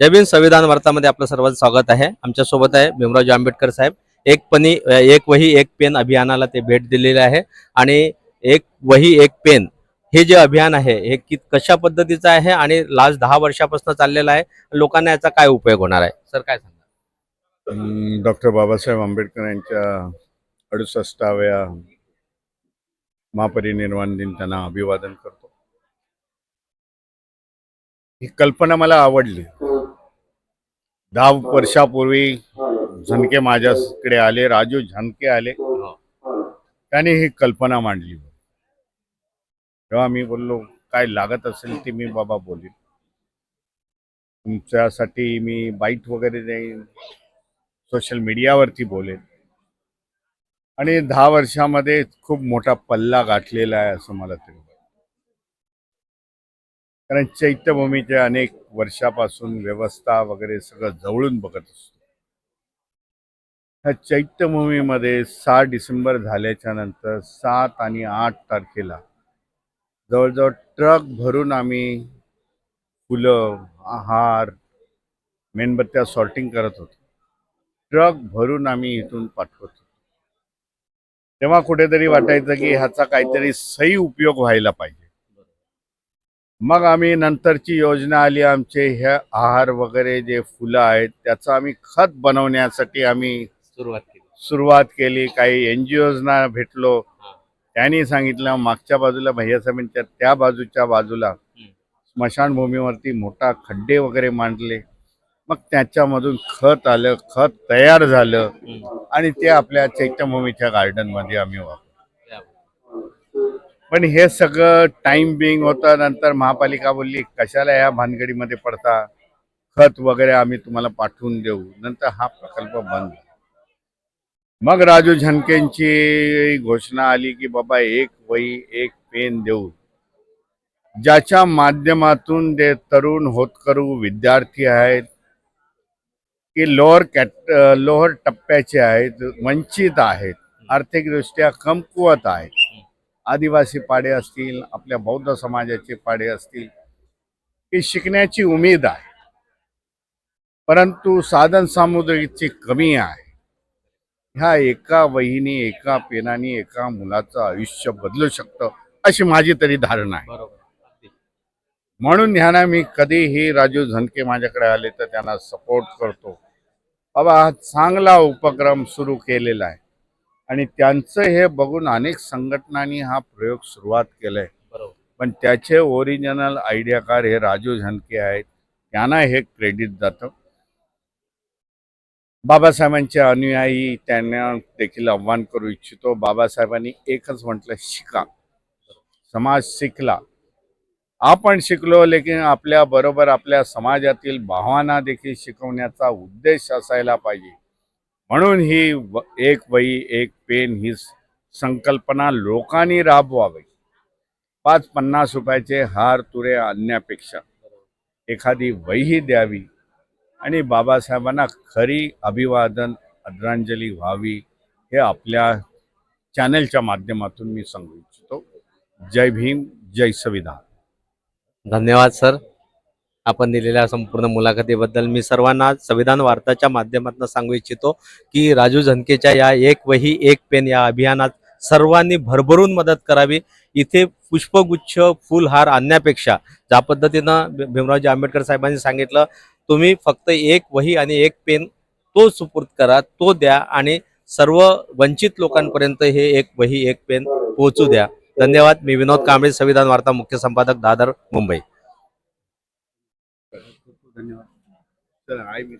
जय भीम संविधान वार्तामध्ये आपलं सर्वांचं स्वागत आहे. आमच्यासोबत आहे भीमरावजी आंबेडकर साहेब. एक पनी एक वही एक पेन अभियानाला ते भेट दिलेले आहे. आणि एक वही एक पेन हे जे अभियान आहे हे कि कशा पद्धतीचं आहे आणि लास्ट दहा वर्षापासून चाललेलं आहे लोकांना याचा काय उपयोग होणार आहे? सर काय सांगा डॉक्टर बाबासाहेब आंबेडकर यांच्या अडुसष्टाव्या महापरिनिर्वाण दिन त्यांना अभिवादन करतो. ही कल्पना मला आवडली. दहा वर्षापूर्वी झनके माझ्याकडे आले राजू झनके आले. त्याने ही कल्पना मांडली. तेव्हा मी बोललो काय लागत असेल ते मी बाबा बोलीन. तुमच्यासाठी मी बाईट वगैरे देईन सोशल मीडियावरती बोलेन. आणि दहा वर्षामध्ये खूप मोठा पल्ला गाठलेला आहे असं मला तरी. कारण चैत्यभूमीच्या अनेक वर्षापासून व्यवस्था वगैरे सगळं जवळून बघत असतो. ह्या चैत्यभूमीमध्ये सहा डिसेंबर झाल्याच्यानंतर सात आणि आठ तारखेला जवळजवळ ट्रक भरून आम्ही फुलं आहार मेणबत्त्या सॉर्टिंग करत होतो. ट्रक भरून आम्ही इथून पाठवतो तेव्हा कुठेतरी वाटायचं की ह्याचा काहीतरी सही उपयोग व्हायला पाहिजे. मग आम्ही नंतरची योजना आली आमचे हे आहार वगैरे जे फुलं आहेत त्याचं आम्ही खत बनवण्यासाठी आम्ही सुरुवात केली. सुरुवात केली. काही एन जी ओजना भेटलो त्यांनी सांगितलं मागच्या बाजूला भैयासाहेबांच्या त्या बाजूच्या बाजूला स्मशानभूमीवरती मोठा खड्डे वगैरे मांडले. मग त्याच्यामधून खत आलं खत तयार झालं आणि ते आपल्या चैत्यभूमीच्या गार्डनमध्ये आम्ही वापरलं. पण हे सगळं टाइम बिंग होतं नंतर महापालिका बोलली कशाला या भानगडीमध्ये पडता? खत वगैरे आम्ही तुम्हाला पाठवून देऊ. नंतर हा प्रकल्प बंद. मग राजू झनकेंची घोषणा आली की बाबा एक वही एक पेन देऊ ज्याच्या माध्यमातून जे तरुण होतकरू विद्यार्थी आहेत की लोअर कॅट लोअर टप्प्याचे आहेत वंचित आहेत आर्थिकदृष्ट्या कमकुवत आहेत आदिवासी पाडे असतील आपल्या बौद्ध समाजाचे पाडे असतील की शिकण्याची उमेद आहे. परंतु साधन सामुग्रीची कमी आहे. ह्या एका वहीने एका पेनाने एका मुलाचं आयुष्य बदलू शकतं अशी माझी तरी धारणा आहे. म्हणून ह्यांना मी कधीही राजू झनके माझ्याकडे आले तर त्यांना सपोर्ट करतो. बाबा हा चांगला उपक्रम सुरू केलेला आहे. आणि त्यांचं हे बघून अनेक संघटनांनी हा प्रयोग सुरुवात केलाय. पण त्याचे ओरिजिनल आयडियाकार हे राजू झनके आहेत. त्यांना हे क्रेडिट जातं. बाबासाहेबांचे अनुयायी त्यांना देखील आव्हान करू इच्छितो. बाबासाहेबांनी एकच म्हटलं शिका. समाज शिकला. आपण शिकलो लेकिन आपल्या बरोबर आपल्या समाजातील भावांना देखील शिकवण्याचा उद्देश असायला पाहिजे. म्हणून ही व- एक वही एक पेन ही संकल्पना लोकांनी राबवावी. पाच पन्नास रुपयाचे हार तुरे आणण्यापेक्षा एखादी वही द्यावी आणि बाबासाहेबांना खरी अभिवादन आदरांजली व्हावी हे आपल्या चॅनलच्या माध्यमातून मी सांगू इच्छितो. जय भीम जय संविधान. धन्यवाद सर. आपण दिलेल्या संपूर्ण मुलाखतीबद्दल मी सर्वांना संविधान वार्ताच्या माध्यमातून सांगू इच्छितो की राजू झनकेच्या या एक वही एक पेन या अभियानात सर्वांनी भरभरून मदत करावी. इथे पुष्पगुच्छ फुलहार आणण्यापेक्षा ज्या पद्धतीनं भी- भीमरावजी आंबेडकर साहेबांनी सांगितलं तुम्ही फक्त एक वही आणि एक पेन तो सुपूर्द करा तो द्या आणि सर्व वंचित लोकांपर्यंत हे एक वही एक पेन पोहोचू द्या. धन्यवाद. मी विनोद कांबळे संविधान वार्ता मुख्य संपादक दादर मुंबई. धन्यवाद. चला आय मी